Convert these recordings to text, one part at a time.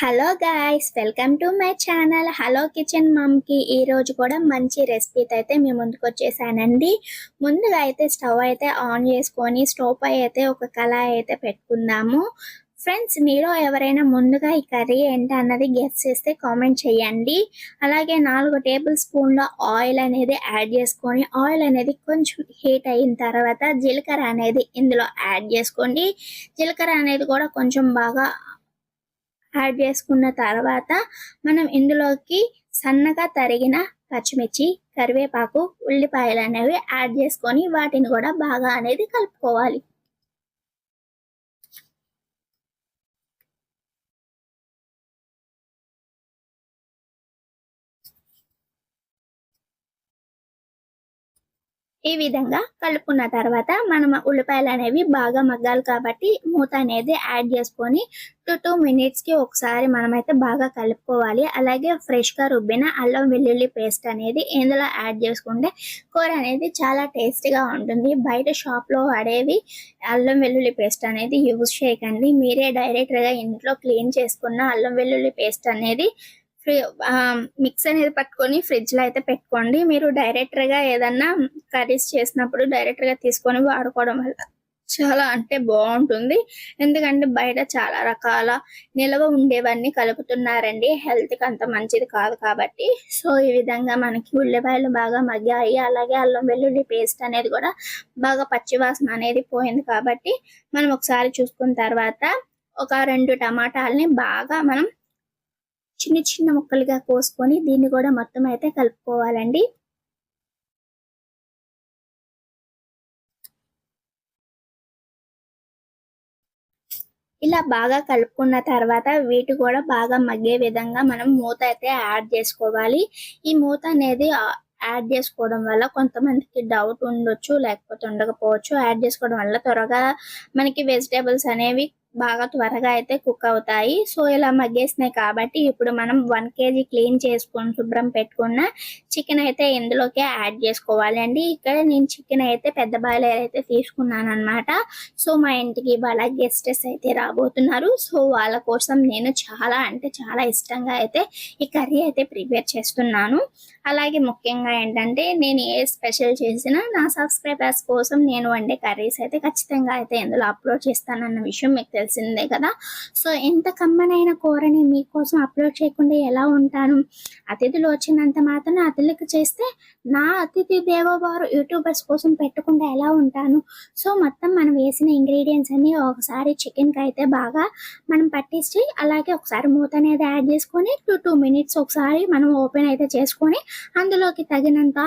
Hello guys welcome to my channel hello kitchen మమ్కి ఈ రోజు కూడా మంచి రెసిపీతో అయితే మేము ముందుకు వచ్చేసానండి. ముందుగా అయితే స్టవ్ అయితే ఆన్ చేసుకొని స్టవ్ పై అయితే ఒక కళాయి అయితే పెట్టుకుందాము. ఫ్రెండ్స్ మీరు ఎవరైనా ముందుగా ఈ కర్రీ ఏంటి అన్నది గెస్ చేస్తే కామెంట్ చేయండి. అలాగే నాలుగు టేబుల్ స్పూన్ల ఆయిల్ అనేది యాడ్ చేసుకొని ఆయిల్ అనేది కొంచెం హీట్ అయిన తర్వాత జీలకర్ర అనేది ఇందులో యాడ్ చేసుకోండి. జీలకర్ర అనేది కూడా కొంచెం బాగా యాడ్ చేసుకున్న తర్వాత మనం ఇందులోకి సన్నగా తరిగిన పచ్చిమిర్చి కరివేపాకు ఉల్లిపాయలు అనేవి యాడ్ చేసుకొని వాటిని కూడా బాగా అనేది కలుపుకోవాలి. ఈ విధంగా కలుపుకున్న తర్వాత మనం ఉల్లిపాయలు అనేవి బాగా మగ్గాలి కాబట్టి మూత అనేది యాడ్ చేసుకొని టూ టూ మినిట్స్కి ఒకసారి మనమైతే బాగా కలుపుకోవాలి. అలాగే ఫ్రెష్గా రుబ్బిన అల్లం వెల్లుల్లి పేస్ట్ అనేది ఇందులో యాడ్ చేసుకుంటే కూర అనేది చాలా టేస్టీగా ఉంటుంది. బయట షాప్లో వాడేవి అల్లం వెల్లుల్లి పేస్ట్ అనేది యూజ్ చేయకండి. మీరే డైరెక్ట్గా ఇంట్లో క్లీన్ చేసుకున్న అల్లం వెల్లుల్లి పేస్ట్ అనేది మిక్స్ అనేది పట్టుకొని ఫ్రిడ్జ్లో అయితే పెట్టుకోండి. మీరు డైరెక్టర్గా ఏదన్నా కర్రీస్ చేసినప్పుడు డైరెక్టర్గా తీసుకొని వాడుకోవడం వల్ల చాలా అంటే బాగుంటుంది. ఎందుకంటే బయట చాలా రకాల నిల్వ ఉండేవన్నీ కలుపుతున్నారండి. హెల్త్కి అంత మంచిది కాదు కాబట్టి. సో ఈ విధంగా మనకి ఉల్లిపాయలు బాగా మగ్గాయి. అలాగే అల్లం వెల్లుల్లి పేస్ట్ అనేది కూడా బాగా పచ్చివాసన అనేది పోయింది కాబట్టి మనం ఒకసారి చూసుకున్న తర్వాత ఒక రెండు టమాటాలని బాగా మనం చిన్న చిన్న ముక్కలుగా కోసుకొని దీన్ని కూడా మొత్తం అయితే కలుపుకోవాలండి. ఇలా బాగా కలుపుకున్న తర్వాత వీటి కూడా బాగా మగ్గే విధంగా మనం మూత అయితే యాడ్ చేసుకోవాలి. ఈ మూత అనేది యాడ్ చేసుకోవడం వల్ల కొంతమందికి డౌట్ ఉండొచ్చు లేకపోతే ఉండకపోవచ్చు. యాడ్ చేసుకోవడం వల్ల త్వరగా మనకి వెజిటేబుల్స్ అనేవి బాగా త్వరగా అయితే కుక్ అవుతాయి. సో ఇలా మగ్గేసినాయి కాబట్టి ఇప్పుడు మనం వన్ కేజీ క్లీన్ చేసుకొని శుభ్రం పెట్టుకున్న చికెన్ అయితే ఇందులోకి యాడ్ చేసుకోవాలి అండి. ఇక్కడ నేను చికెన్ అయితే పెద్ద బాయిలర్ అయితే తీసుకున్నాను అనమాట సో మా ఇంటికి వాళ్ళ గెస్టెస్ అయితే రాబోతున్నారు. సో వాళ్ళ కోసం నేను చాలా అంటే చాలా ఇష్టంగా అయితే ఈ కర్రీ అయితే ప్రిపేర్ చేస్తున్నాను. అలాగే ముఖ్యంగా ఏంటంటే నేను ఏ స్పెషల్ చేసినా నా సబ్స్క్రైబర్స్ కోసం నేను వండే కర్రీస్ అయితే ఖచ్చితంగా అయితే ఇందులో అప్లోడ్ చేస్తానన్న విషయం మీకు తెలుసు తెలిసిందే కదా. సో ఎంత కమ్మనైన కూరని మీకోసం అప్లోడ్ చేయకుండా ఎలా ఉంటాను? అతిథులు వచ్చినంత మాత్రం అతిథులకు చేస్తే నా అతిథి దేవోవారు యూట్యూబర్స్ కోసం పెట్టకుండా ఎలా ఉంటాను? సో మొత్తం మనం వేసిన ఇంగ్రీడియంట్స్ అన్ని ఒకసారి చికెన్కి అయితే బాగా మనం పట్టించి అలాగే ఒకసారి మూత అనేది యాడ్ చేసుకొని టూ టూ మినిట్స్ ఒకసారి మనం ఓపెన్ అయితే చేసుకొని అందులోకి తగినంత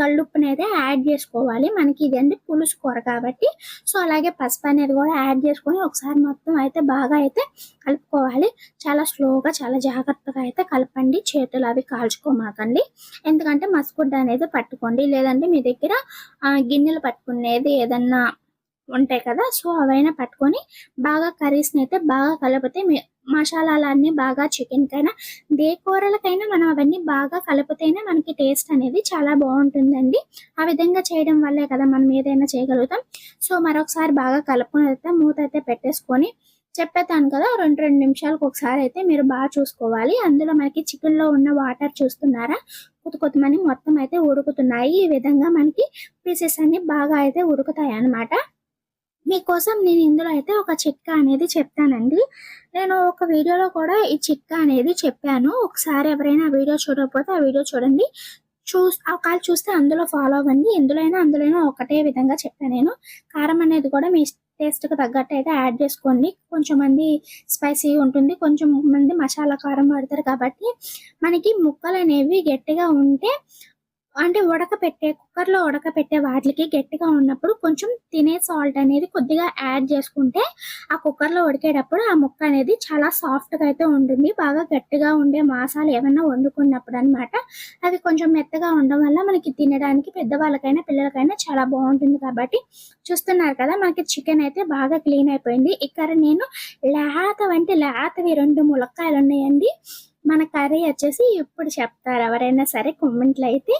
గల్లుప్పుని అయితే యాడ్ చేసుకోవాలి. మనకి ఇదండి పులుసు కూర కాబట్టి. సో అలాగే పసుపు అనేది కూడా యాడ్ చేసుకొని ఒకసారి మొత్తం అయితే బాగా అయితే కలుపుకోవాలి. చాలా స్లోగా చాలా జాగ్రత్తగా అయితే కలపండి. చేతులు అవి కాల్చుకోమాకండి. ఎందుకంటే మసగుడ్డ అనేది పట్టుకోండి. లేదంటే మీ దగ్గర గిన్నెలు పట్టుకునేది ఏదన్నా ఉంటాయి కదా సో అవైనా పట్టుకొని బాగా కర్రీస్ని అయితే బాగా కలిపితే మసాలాలన్నీ బాగా చికెన్ కైనా దే కూరలకైనా మనం అవన్నీ బాగా కలిపితేనే మనకి టేస్ట్ అనేది చాలా బాగుంటుందండి. ఆ విధంగా చేయడం వల్లే కదా మనం ఏదైనా చేయగలుగుతాం. సో మరొకసారి బాగా కలుపుకొని అయితే మూత అయితే పెట్టేసుకొని చెప్పేతాను కదా రెండు రెండు నిమిషాలకు ఒకసారి అయితే మీరు బాగా చూసుకోవాలి. అందులో మనకి చికెన్లో ఉన్న వాటర్ చూస్తున్నారా? కొత్త కొత్తమని మొత్తం అయితే ఉడుకుతున్నాయి. ఈ విధంగా మనకి పీసెస్ అన్ని బాగా అయితే ఉడుకుతాయి అన్నమాట మీకోసం నేను ఇందులో అయితే ఒక చెక్క అనేది చెప్తానండి. నేను ఒక వీడియోలో కూడా ఈ చిట్కా అనేది చెప్పాను. ఒకసారి ఎవరైనా వీడియో చూడకపోతే ఆ వీడియో చూడండి. చూ ఆ కాల్ చూస్తే అందులో ఫాలో అవ్వండి. ఎందులోనైనా అందులోనైనా ఒకటే విధంగా చెప్పాను నేను. కారం అనేది కూడా మీ టేస్ట్కి తగ్గట్టు అయితే యాడ్ చేసుకోండి. కొంచెం మంది స్పైసీ ఉంటుంది. కొంచెం మంది మసాలా కారం పడతారు కాబట్టి మనకి ముక్కలు అనేవి గట్టిగా ఉంటే అంటే ఉడకపెట్టే కుక్కర్లో ఉడకపెట్టే వాటికి గట్టిగా ఉన్నప్పుడు కొంచెం తినే సాల్ట్ అనేది కొద్దిగా యాడ్ చేసుకుంటే ఆ కుక్కర్లో ఉడికేటప్పుడు ఆ ముక్క అనేది చాలా సాఫ్ట్గా అయితే ఉంటుంది. బాగా గట్టిగా ఉండే మాసాలు ఏమైనా వండుకున్నప్పుడు అనమాట అవి కొంచెం మెత్తగా ఉండడం వల్ల మనకి తినడానికి పెద్దవాళ్ళకైనా పిల్లలకైనా చాలా బాగుంటుంది కాబట్టి చూస్తున్నారు కదా మనకి చికెన్ అయితే బాగా క్లీన్ అయిపోయింది. ఇక్కడ నేను లేత వంటి లేతవి రెండు ములక్కాయలు ఉన్నాయండి. మన కర్రీ వచ్చేసి ఇప్పుడు చెప్తారు? ఎవరైనా సరే కామెంట్లు అయితే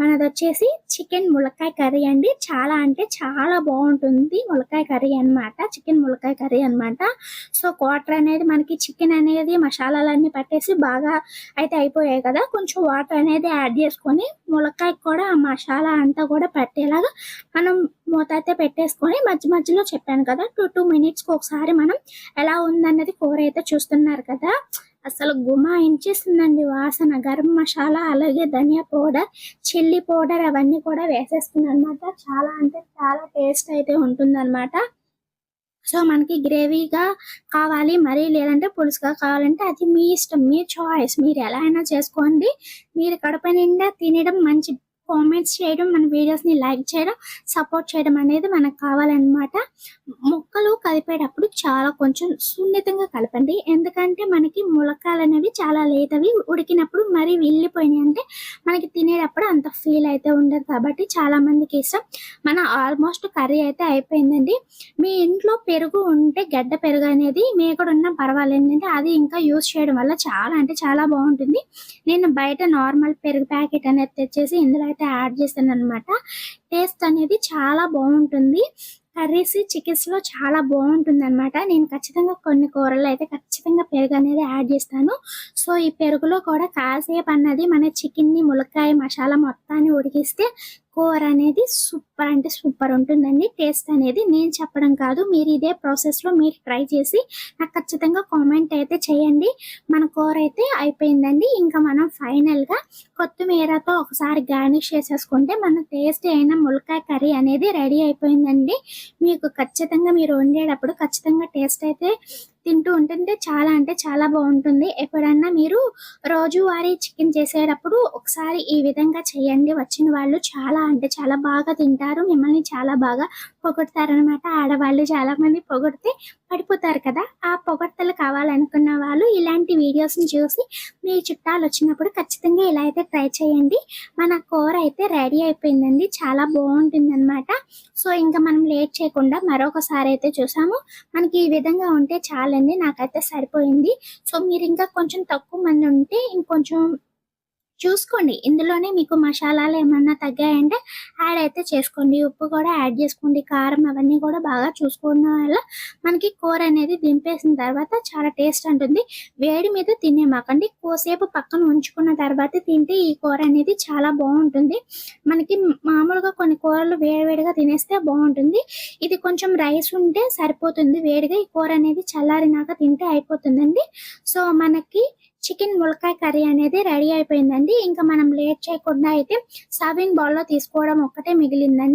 మనది వచ్చేసి చికెన్ ములక్కాయ కర్రీ అండి. చాలా అంటే చాలా బాగుంటుంది ములక్కాయ కర్రీ అన్నమాట. చికెన్ ములక్కాయ కర్రీ అన్నమాట. సో క్వార్టర్ అనేది మనకి చికెన్ అనేది మసాలాలన్నీ పట్టేసి బాగా అయితే అయిపోయాయి కదా. కొంచెం వాటర్ అనేది యాడ్ చేసుకొని ములక్కాయ కూడా ఆ మసాలా అంతా కూడా పట్టేలాగా మనం మూత అయితే పెట్టేసుకొని మధ్య మధ్యలో చెప్పాను కదా టూ టూ మినిట్స్కి ఒకసారి మనం ఎలా ఉందన్నది కూర అయితే చూస్తున్నారు కదా. అసలు గుమాయించేస్తుందండి వాసన గరం మసాలా అలాగే ధనియా పౌడర్ చిల్లీ పౌడర్ అవన్నీ కూడా వేసేస్తుంది అనమాట చాలా అంటే చాలా టేస్ట్ అయితే ఉంటుందన్నమాట. సో మనకి గ్రేవీగా కావాలి మరీ లేదంటే పులుసుగా కావాలంటే అది మీ ఇష్టం మీ చాయిస్ మీరు ఎలా అయినా చేసుకోండి. మీరు కడప నిండా తినడం మంచి కామెంట్స్ చేయడం మన వీడియోస్ని లైక్ చేయడం సపోర్ట్ చేయడం అనేది మనకు కావాలన్నమాట. ముక్కలు కలిపేటప్పుడు చాలా కొంచెం సున్నితంగా కలపండి. ఎందుకంటే మనకి ములకాలు అనేవి చాలా లేతవి ఉడికినప్పుడు మరీ వెళ్ళిపోయినాయి అంటే మనకి తినేటప్పుడు అంత ఫీల్ అయితే ఉండదు కాబట్టి చాలా మందికి ఇష్టం. మన ఆల్మోస్ట్ కర్రీ అయితే అయిపోయిందండి. మీ ఇంట్లో పెరుగు ఉంటే గడ్డ పెరుగు అనేది మేకడ ఉన్నా పర్వాలేదంటే అది ఇంకా యూస్ చేయడం వల్ల చాలా అంటే చాలా బాగుంటుంది. నేను బయట నార్మల్ పెరుగు ప్యాకెట్ అనేది తెచ్చేసి ఇందులో అయితే యాడ్ చేశాను అనమాట టేస్ట్ అనేది చాలా బాగుంటుంది. కర్రీస్ చికెన్స్లో చాలా బాగుంటుంది అనమాట నేను ఖచ్చితంగా కొన్ని కూరలు అయితే ఖచ్చితంగా పెరుగు అనేది యాడ్ చేస్తాను. సో ఈ పెరుగులో కూడా కాసేపు అన్నది మన చికెన్ని ములక్కాయ మసాలా మొత్తాన్ని ఉడికిస్తే కూర అనేది సూపర్ అంటే సూపర్ ఉంటుందండి. టేస్ట్ అనేది నేను చెప్పడం కాదు మీరు ఇదే ప్రాసెస్లో మీరు ట్రై చేసి నాకు ఖచ్చితంగా కామెంట్ అయితే చేయండి. మన కూర అయితే అయిపోయిందండి. ఇంకా మనం ఫైనల్గా కొత్తిమీరతో ఒకసారి గార్నిష్ చేసేసుకుంటే మన టేస్ట్ అయిన ములకాయ కర్రీ అనేది రెడీ అయిపోయిందండి. మీకు ఖచ్చితంగా మీరు వండేటప్పుడు ఖచ్చితంగా టేస్ట్ అయితే తింటూ ఉంటుంటే చాలా అంటే చాలా బాగుంటుంది. ఎప్పుడన్నా మీరు రోజువారీ చికెన్ చేసేటప్పుడు ఒకసారి ఈ విధంగా చేయండి. వచ్చిన వాళ్ళు చాలా అంటే చాలా బాగా తింటారు. మిమ్మల్ని చాలా బాగా పొగుడతారనమాట ఆడవాళ్ళు చాలా మంది పొగిడితే పడిపోతారు కదా ఆ పొగడ్తలు కావాలనుకున్న వాళ్ళు ఇలాంటి వీడియోస్ని చూసి మీ చుట్టాలు వచ్చినప్పుడు ఖచ్చితంగా ఇలా అయితే ట్రై చేయండి. మన కూర అయితే రెడీ అయిపోయిందండి చాలా బాగుంటుందన్నమాట. సో ఇంకా మనం లేట్ చేయకుండా మరొకసారి అయితే చూసాము. మనకి ఈ విధంగా ఉంటే చాలండి నాకైతే సరిపోయింది. సో మీరు ఇంకా కొంచెం తక్కువ మంది ఉంటే ఇంకొంచెం చూసుకోండి. ఇందులోనే మీకు మసాలాలు ఏమన్నా తగ్గాయంటే యాడ్ అయితే చేసుకోండి. ఉప్పు కూడా యాడ్ చేసుకోండి. కారం అవన్నీ కూడా బాగా చూసుకోవడం వల్ల మనకి కూర అనేది దింపేసిన తర్వాత చాలా టేస్ట్ ఉంటుంది. వేడి మీద తినేమాకండి. కోసేపు పక్కన ఉంచుకున్న తర్వాత తింటే ఈ కూర అనేది చాలా బాగుంటుంది. మనకి మామూలుగా కొన్ని కూరలు వేడివేడిగా తినేస్తే బాగుంటుంది. ఇది కొంచెం రైస్ ఉంటే సరిపోతుంది. వేడిగా ఈ కూర అనేది చల్లారినాక తింటే అయిపోతుందండి. సో మనకి చికెన్ ములకాయ కర్రీ అనేది రెడీ అయిపోయిందండి. ఇంకా మనం లేట్ చేయకుండా అయితే సర్వింగ్ బౌల్లో తీసుకోవడం ఒక్కటే మిగిలిందండి.